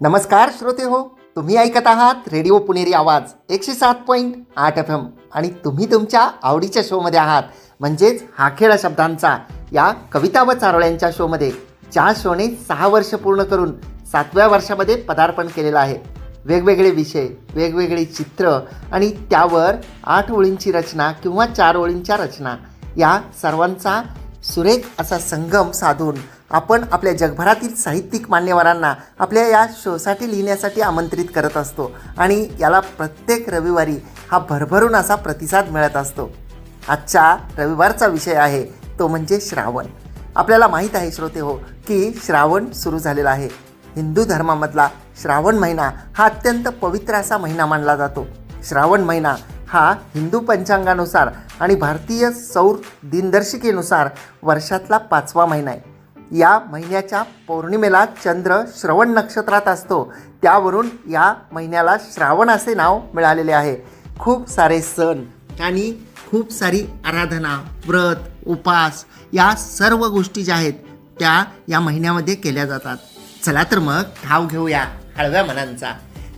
नमस्कार श्रोते हो तुम्ही ऐकत आहात रेडिओ पुणेरी आवाज एकशे सात पॉईंट आठ एफ एम. आणि तुम्ही तुमच्या आवडीच्या शोमध्ये आहात. म्हणजेच हा खेळ शब्दांचा या कविता व चारोळ्यांच्या शोमध्ये ज्या शोने सहा वर्ष पूर्ण करून सातव्या वर्षामध्ये पदार्पण केलेलं आहे. वेगवेगळे विषय वेगवेगळी चित्र आणि त्यावर आठ ओळींची रचना किंवा चार ओळींच्या रचना या सर्वांचा सुरेख असा संगम साधून आपण आपल्या जगभरातील साहित्यिक मान्यवरांना आपल्या या शोसाठी लिहिण्यासाठी आमंत्रित करत असतो आणि याला प्रत्येक रविवारी हा भरभरून असा प्रतिसाद मिळत असतो. आजचा रविवारचा विषय आहे तो म्हणजे श्रावण. आपल्याला माहीत आहे श्रोते हो की श्रावण सुरू झालेला आहे. हिंदू धर्मामधला श्रावण महिना हा अत्यंत पवित्र असा महिना मानला जातो. श्रावण महिना हा हिंदू पंचांगानुसार आणि भारतीय सौर दिनदर्शिकेनुसार वर्षातला पाचवा महिना आहे. या महिन्याच्या पौर्णिमेला चंद्र श्रवण नक्षत्रात असतो. त्यावरून या महिन्याला श्रावण असे नाव मिळालेले आहे. खूप सारे सण आणि खूप सारी आराधना व्रत उपास या सर्व गोष्टी ज्या आहेत त्या या महिन्यामध्ये केल्या जातात. चला तर मग ठाव घेऊया हळव्या मनांचा.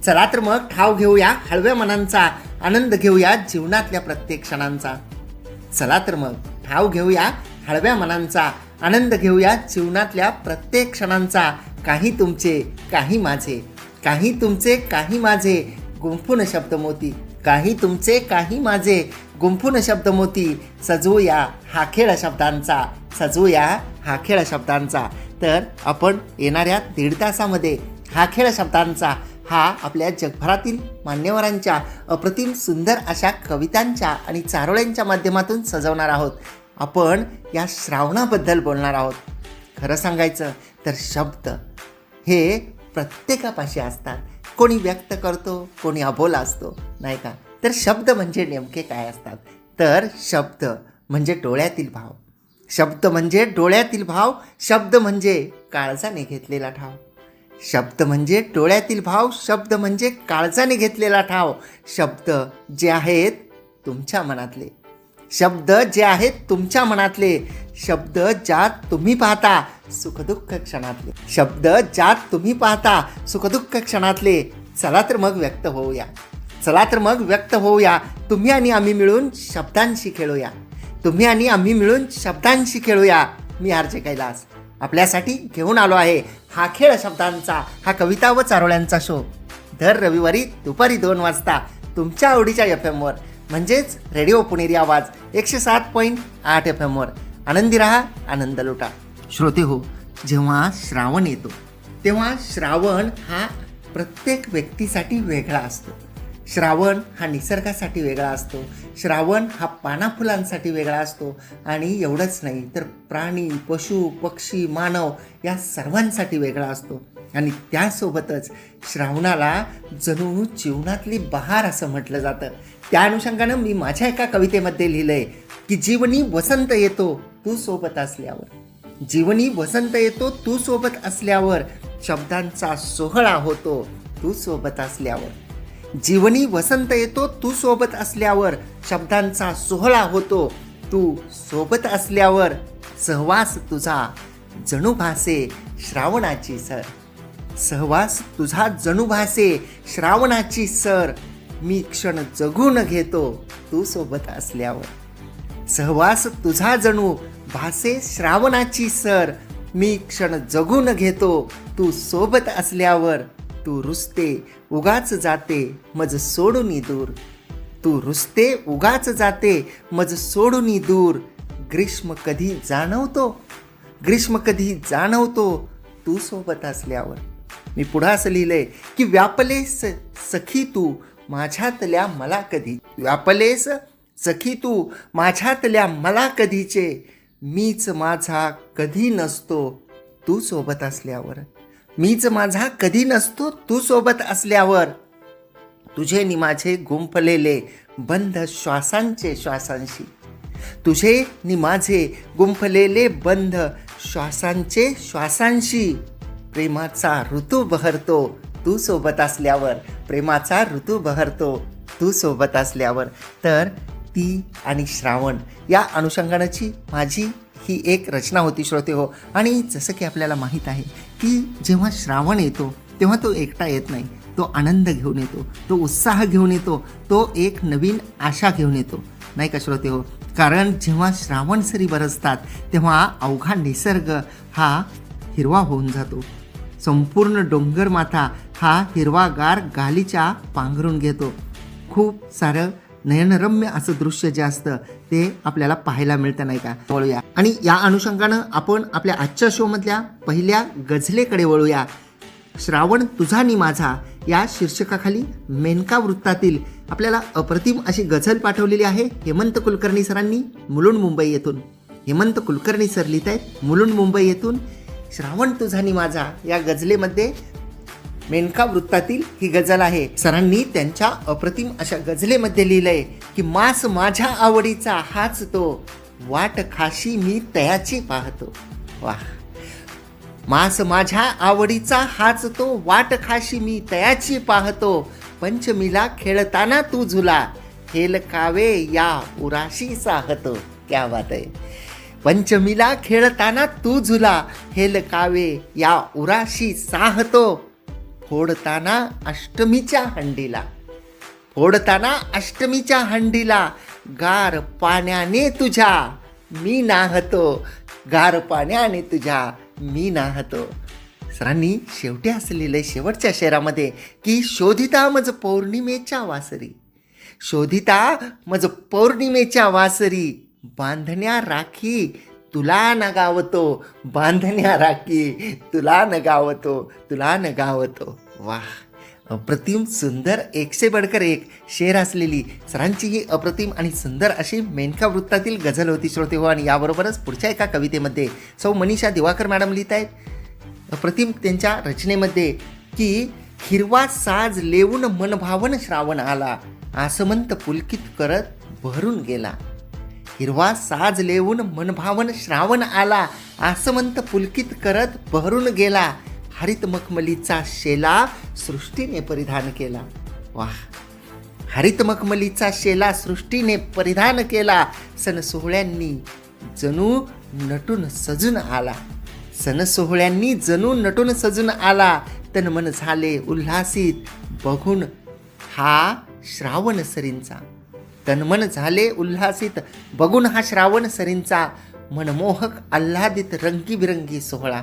चला तर मग ठाव घेऊया हळव्या मनांचा. आनंद घेऊया जीवनातल्या प्रत्येक क्षणांचा. चला तर मग ठाव घेऊया हळव्या मनांचा. आनंद घेऊया जीवनातल्या प्रत्येक क्षणांचा. काही तुमचे काही माझे. काही तुमचे काही माझे. गुंफून शब्द मोती. काही तुमचे काही माझे. गुंफून शब्द मोती. सजवूया हा खेळ शब्दांचा. सजवूया हा खेळ शब्दांचा. तर आपण येणाऱ्या दीड तासामध्ये हा खेळ शब्दांचा हा आपल्या जगभरातील मान्यवरांच्या अप्रतिम सुंदर अशा कवितांच्या आणि चारोळ्यांच्या माध्यमातून सजवणार आहोत. आपण या श्रावणाबद्दल बोलणार आहोत. खरं सांगायचं तर शब्द हे प्रत्येकापाशी असतात. कोणी व्यक्त करतो कोणी अबोला असतो नाही का? तर शब्द म्हणजे नेमके काय असतात? तर शब्द म्हणजे डोळ्यातील भाव. शब्द म्हणजे डोळ्यातील भाव शब्द म्हणजे काळजाने घेतलेला ठाव. शब्द म्हणजे डोळ्यातील भाव शब्द म्हणजे काळजाने घेतलेला ठाव. शब्द जे आहेत तुमच्या मनातले. शब्द जे आहेत तुमच्या मनातले. शब्द ज्यात तुम्ही पाहता सुखदुःख क्षणातले. शब्द ज्यात तुम्ही पाहता सुखदुःख क्षणातले. चला तर मग व्यक्त होऊया. चला तर मग व्यक्त होऊया. तुम्ही आणि आम्ही मिळून शब्दांशी खेळूया. तुम्ही आणि आम्ही मिळून शब्दांशी खेळूया. मी आरजे कैलास आपल्यासाठी घेऊन आलो आहे हा खेळ शब्दांचा हा कविता व चारोळ्यांचा शो. दर रविवारी दुपारी दोन वाजता तुमच्या आवडीच्या एफ एमवर म्हणजेच रेडिओ पुणेरी आवाज एकशे सात पॉईंट आठ एफ एमवर आनंदी रहा आनंद लुटा. श्रोते हो जेव्हा श्रावण येतो तेव्हा श्रावण हा प्रत्येक व्यक्तीसाठी वेगळा असतो. श्रावण हा निसर्गासाठी वेगळा असतो. श्रावण हा पानाफुलांसाठी वेगळा असतो. आणि एवढंच नाही तर प्राणी पशु पक्षी मानव या सर्वांसाठी वेगळा असतो. आणि त्यासोबतच श्रावणाला जणू जीवनातली बहार असं म्हटलं जातं. त्या अनुषंगानं मी माझ्या एका कवितेमध्ये लिहिलं आहे की जीवनी वसंत येतो तू सोबत असल्यावर. जीवनी वसंत येतो तू सोबत असल्यावर. शब्दांचा सोहळा होतो तू सोबत असल्यावर. जीवनी वसंत येतो तू सोबत असल्यावर. शब्दांचा सोहळा होतो तू सोबत असल्यावर. सहवास तुझा जणू भासे श्रावणाची सर. सहवास तुझा जणू भासे श्रावणाची सर. मी क्षण जगून घेतो तू सोबत असल्यावर. सहवास तुझा जणू भासे श्रावणाची सर. मी क्षण जगून घेतो तू सोबत असल्यावर. तू रुसते उगाच जाते मज सोडूनी दूर. तू रुसते उगाच जाते मज सोडूनी दूर. ग्रीष्म कधी जाणवतो? ग्रीष्म कधी जाणवतो? तू सोबत असल्यावर. मी पुढं असं लिहिलंय की व्यापलेस सखी तू माझ्यातल्या मला कधी. व्यापलेस सखी तू माझ्यातल्या मला कधीचे. मीच माझा कधी नसतो. तू सोबत असल्यावर. मीच माझा कधी नसतो तू सोबत असल्यावर. तुझे नि माझे गुंफलेले बंध श्वासांचे श्वासांशी. तुझे नि माझे गुंफलेले बंध श्वासांचे श्वासांशी. प्रेमाचा ऋतू बहरतो तू सोबत असल्यावर. प्रेमाचा ऋतू बहरतो तू सोबत असल्यावर. तर ती आणि श्रावण या अनुषंगानाची माझी ही एक रचना होती श्रोते हो. आणि जसं की आपल्याला माहीत आहे की जेव्हा श्रावण येतो तेव्हा तो एकटा येत नाही. तो आनंद घेऊन येतो तो उत्साह घेऊन येतो तो एक नवीन आशा घेऊन येतो. नाही का श्रोते हो? कारण जेव्हा श्रावण सरी बरसतात तेव्हा अवघा निसर्ग हा हिरवा होऊन जातो. संपूर्ण डोंगर माथा हा हिरवागार गालीच्या पांघरून घेतो. खूप सारं नयनरम्य असं दृश्य जे असतं ते आपल्याला पाहायला मिळतं नाही का? वळूया. आणि या अनुषंगानं आपण आपल्या आजच्या शोमधल्या पहिल्या गझलेकडे वळूया. श्रावण तुझा नि माझा या शीर्षकाखाली मेनका वृत्तातील आपल्याला अप्रतिम अशी गझल पाठवलेली आहे हेमंत कुलकर्णी सरांनी मुलुंड मुंबई येथून. हेमंत कुलकर्णी सर लिहित आहेत मुलुंड मुंबई येथून श्रावण तुझा नि माझा या गझलेमध्ये मेनका वृत्तातील ही गझल आहे. सरांनी त्यांच्या अप्रतिम अशा गझलेमध्ये लिहिलंय की मास माझ्या आवडीचा हाच तो. वाट खाशी मी तयाची पाहतो. वा मास माझ्या आवडीचा हाच तो. वाट खाशी मी तयाची पाहतो. पंचमीला खेळताना तू झुला. हेल कावे या उराशी साहतो. क्या बात आहे. पंचमीला खेळताना तू झुला. हेल कावे या उराशी साहतो. फोडताना अष्टमीच्या हंडीला. फोडताना अष्टमीच्या हंडीला. गार पाण्याने तुझ्या मी नाहतो. गार पाण्याने तुझ्या मी नाहतो. सरांनी शेवटी असं लिहिलंय शेवटच्या शेरामध्ये की शोधिता मज पौर्णिमेच्या वासरी. शोधिता मज पौर्णिमेच्या वासरी. बांधण्या राखी तुला न गावतो बांधण्या राखी तुला न गावतो तुला न गावतो वाह अप्रतिम सुंदर एकशे बडकर एक शेर असलेली सरांची ही अप्रतिम आणि सुंदर अशी मेनका वृत्तातील गझल होती श्रोते हो आणि याबरोबरच पुढच्या एका कवितेमध्ये सौ मनीषा दिवाकर मॅडम लिहित आहेत. अप्रतिम त्यांच्या रचनेमध्ये की हिरवा साज लेवून मनभावन श्रावण आला आसमंत पुलकित करत भरून गेला. हिरवा साज लेवून मनभावन श्रावण आला. आसमंत पुलकित करत बहरून गेला. हरित मखमलीचा शेला सृष्टीने परिधान केला. वाह! हरित मखमलीचा शेला सृष्टीने परिधान केला. सण सोहळ्यांनी जणू नटून सजून आला. सन सोहळ्यांनी जणू नटून सजून आला. तन मन झाले उल्हासित बघून हा श्रावण सरींचा. तन्मन झाले उल्हासित बघून हा श्रावण सरींचा. मनमोहक आल्हादित रंगीबिरंगी सोहळा.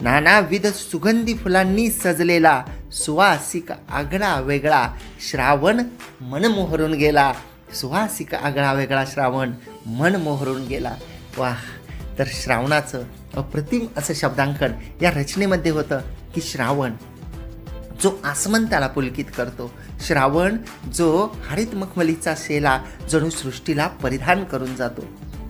नानाविध सुगंधी फुलांनी सजलेला सुवासिक आगळा वेगळा श्रावण मन मोहरून गेला. सुवासिक आगळा वेगळा श्रावण मन मोहरून गेला. वाह! तर श्रावणाचं अप्रतिम असं शब्दांकन या रचनेमध्ये होतं की श्रावण जो आसमंताला पुलकित करतो. श्रावण जो हरित मखमलीचा शेला जणू सृष्टीला परिधान करून जातो.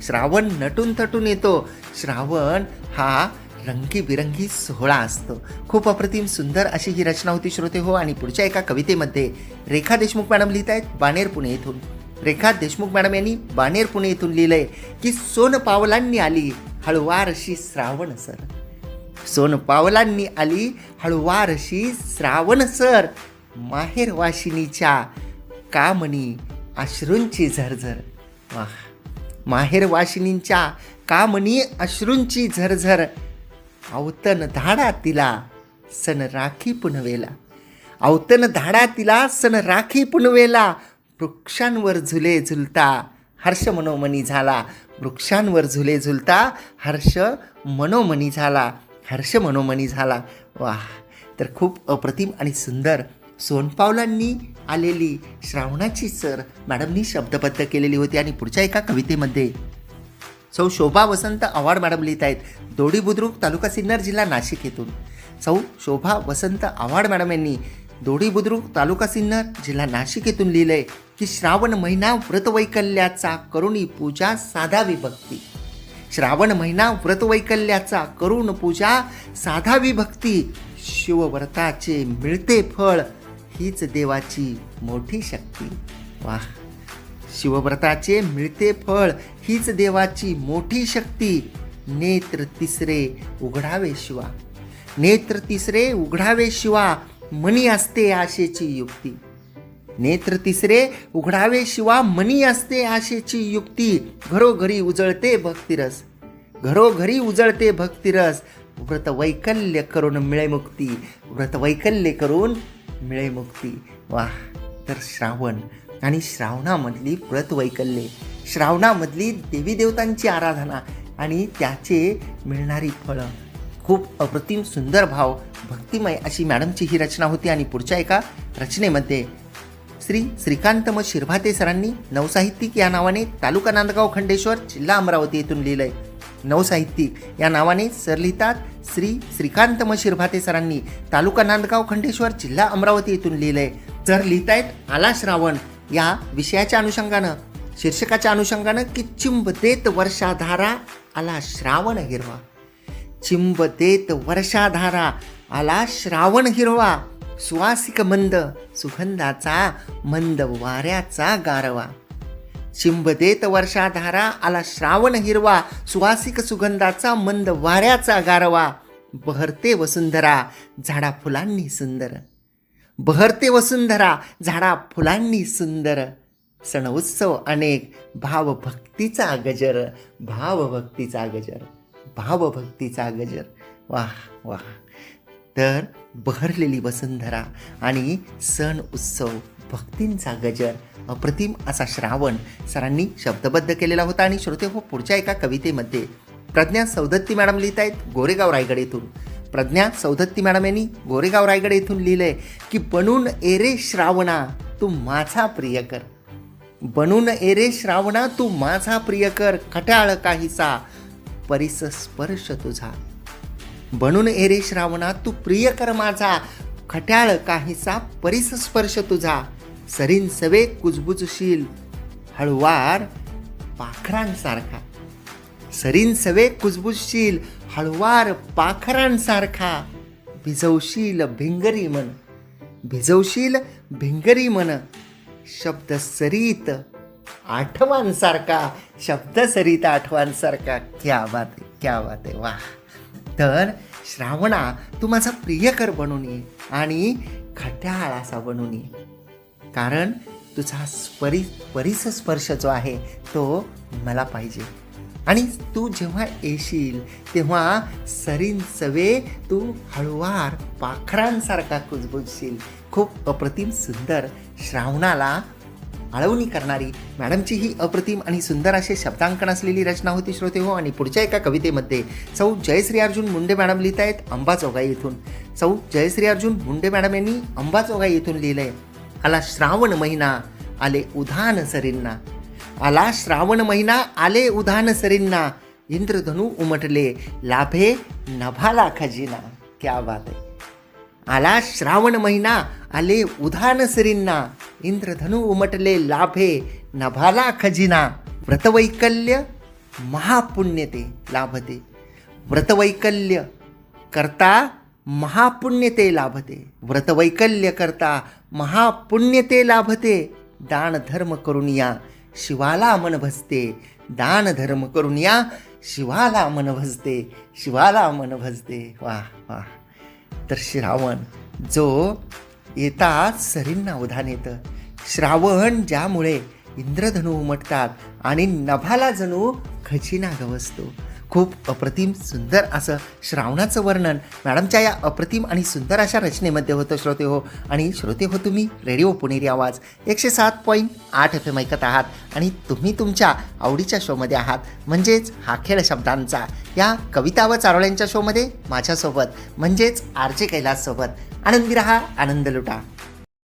श्रावण नटून थटून येतो. श्रावण हा रंगीबिरंगी सोहळा असतो. खूप अप्रतिम सुंदर अशी ही रचना होती श्रोते हो आणि पुढच्या एका कवितेमध्ये रेखा देशमुख मॅडम लिहित आहेत बाणेर पुणे येथून. रेखा देशमुख मॅडम यांनी बाणेर पुणे येथून लिहिलंय की सोन पावलांनी आली हळुवारशी श्रावण सर. सोन पावलांनी आली हळुवारशी श्रावण सर माहेर वाशिनीच्या अश्रूंची झरझर. वाह माहेर वाशिनींच्या कामनी अश्रूंची झरझर. अवतन धाडा तिला सन राखी पुनवेला. अवतन धाडा तिला सन राखी पुनवेला. वृक्षांवर झुले झुलता हर्ष मनोमनी झाला. वृक्षांवर झुले झुलता हर्ष मनोमनी झाला. हर्ष मनोमनी झाला. वा तर खूप अप्रतिम आणि सुंदर सोनपावलांनी आलेली श्रावणाची सर मॅडमनी शब्दबद्ध केलेली होती आणि पुढच्या एका कवितेमध्ये सौ शोभा वसंत आव्हाड मॅडम लिहित आहेत दोडी बुद्रुक तालुका सिन्नर जिल्हा नाशिक येथून. सौ शोभा वसंत आव्हाड मॅडम यांनी दोडी बुद्रुक तालुका सिन्नर जिल्हा नाशिक येथून लिहिलंय की श्रावण महिना व्रतवैकल्याचा करुणी पूजा साधा विभक्ती श्रावण महिना व्रतवैकल्याचा करुण पूजा साधावी भक्ती शिवव्रताचे मिळते फळ हीच देवाची मोठी शक्ती. वाह! शिवव्रताचे मिळते फळ हीच देवाची मोठी शक्ती. नेत्र तिसरे उघडावे शिवा. नेत्र तिसरे उघडावे शिवा मनी असते आशेची युक्ती. नेत्र तिसरे उघडावे शिवा मनी असते आशेची युक्ती. घरोघरी उजळते भक्तिरस. घरोघरी उजळते भक्तिरस. व्रत वैकल्य करून मिळे मुक्ती. व्रत वैकल्य करून मिळे मुक्ती. वाह तर श्रावण आणि श्रावणामधली व्रत वैकल्ये श्रावणामधली देवी देवतांची आराधना आणि त्याचे मिळणारी फळं. खूप अप्रतिम सुंदर भाव. भक्तिमय अशी मॅडमची ही रचना होती आणि पुढच्या एका रचनेमध्ये श्री श्रीकांत म शिरभाते सरांनी नवसाहित्यिक या नावाने तालुका नांदगाव खंडेश्वर जिल्हा अमरावती येथून लिहिलंय. नवसाहित्यिक या नावाने सर लिहितात श्री श्रीकांत म शिरभाते सरांनी तालुका नांदगाव खंडेश्वर जिल्हा अमरावती येथून लिहिलंय. सर लिहितायत आला श्रावण या विषयाच्या अनुषंगानं. शीर्षकाच्या अनुषंगानं की चिंब देत वर्षाधारा आला श्रावण हिरवा. चिंब देत वर्षाधारा आला श्रावण हिरवा. सुवासिक मंद सुगंधाचा मंद वाऱ्याचा गारवा. चिंब देत वर्षाधारा आला श्रावण हिरवा सुवासिक सुगंधाचा मंद वाऱ्याचा गारवा. बहरते वसुंधरा झाडा फुलांनी सुंदर. बहरते वसुंधरा झाडा फुलांनी सुंदर. सण उत्सव अनेक भावभक्तीचा गजर भावभक्तीचा गजर भावभक्तीचा गजर. वाह वाह. तर बहरलेली वसुंधरा आणि सण उत्सव भक्तींचा गजर अप्रतिम असा श्रावण सरांनी शब्दबद्ध केलेला होता आणि श्रोते हो पुढच्या एका कवितेमध्ये प्रज्ञा सौदत्ती मॅडम लिहित आहेत गोरेगाव रायगड येथून. प्रज्ञा सौदत्ती मॅडम यांनी गोरेगाव रायगड येथून लिहिलंय की बनून एरे श्रावणा तू माझा प्रियकर बनून एरे श्रावणा तू माझा प्रियकर खटाळ काहीसा परिस स्पर्श तुझा. बनून एरे श्रावणा तू प्रिय कर माझा. खट्याळ काहीसा परिस स्पर्श तुझा. सरीन सवे कुजबुजशील. हळवार पाखरांसारखा. सरीन सवे कुजबुजशील. हळवार पाखरांसारखा. भिजवशील भिंगरी मन. भिजवशील भिंगरी मन. शब्द सरीत आठवांसारखा. शब्द सरीत आठवांसारखा. क्या बात आहे क्या बात आहे. वा तर श्रावणा तू माझा प्रियकर बनून ये आणि खट्याळ असा बनून. ये कारण तुझा स्परी परिस स्पर्श जो आहे तो मला पाहिजे. आणि तू जेव्हा येशील तेव्हा सरीन सवे तू हळुवार पाखरांसारखा कुजबुजशील. खूप अप्रतिम सुंदर श्रावणाला आळवणी करणारी मॅडमची ही अप्रतिम आणि सुंदर असे शब्दांकन असलेली रचना होती श्रोते हो. आणि पुढच्या एका कवितेमध्ये सौ जयश्री अर्जुन मुंडे मॅडम लिहित आहेत अंबाजोगाई येथून. सौ जयश्री अर्जुन मुंडे मॅडम यांनी अंबाजोगाई येथून लिहिलंय. आला श्रावण महिना आले उधान सरींना. आला श्रावण महिना आले उधान सरींना. इंद्रधनू उमटले लाभे नभाला खजिना. क्या बात आहे. आला श्रावण महिना आले उधान सरींना. इंद्रधनु उमटले लाभे नभाला खजिना. व्रतवैकल्य महापुण्यते लाभते. व्रतवैकल्य करता महापुण्यते लाभते. व्रतवैकल्य करता महापुण्यते लाभते. दान धर्म करून या शिवाला मन भजते. दान धर्म करून या शिवाला मन भजते. शिवाला मन भजते. वा वा तर श्रावण जो येतात सरींना उधान येतं. श्रावण ज्यामुळे इंद्रधनू उमटतात आणि नभाला जणू खचिना गवसतो. खूप अप्रतिम सुंदर असं श्रावणाचं वर्णन. मॅडमच्या या अप्रतिम आणि सुंदर अशा रचनेमध्ये होतं श्रोते हो. आणि श्रोते हो तुम्ही रेडिओ पुणेरी आवाज एकशे सात पॉईंट आठ एफ एम ऐकत आहात आणि तुम्ही तुमच्या आवडीच्या शोमध्ये आहात. म्हणजेच हा खेळ शब्दांचा. या कविता व चारोळ्यांच्या शोमध्ये माझ्यासोबत म्हणजेच आर जे कैलाससोबत आनंदी रहा आनंद लुटा.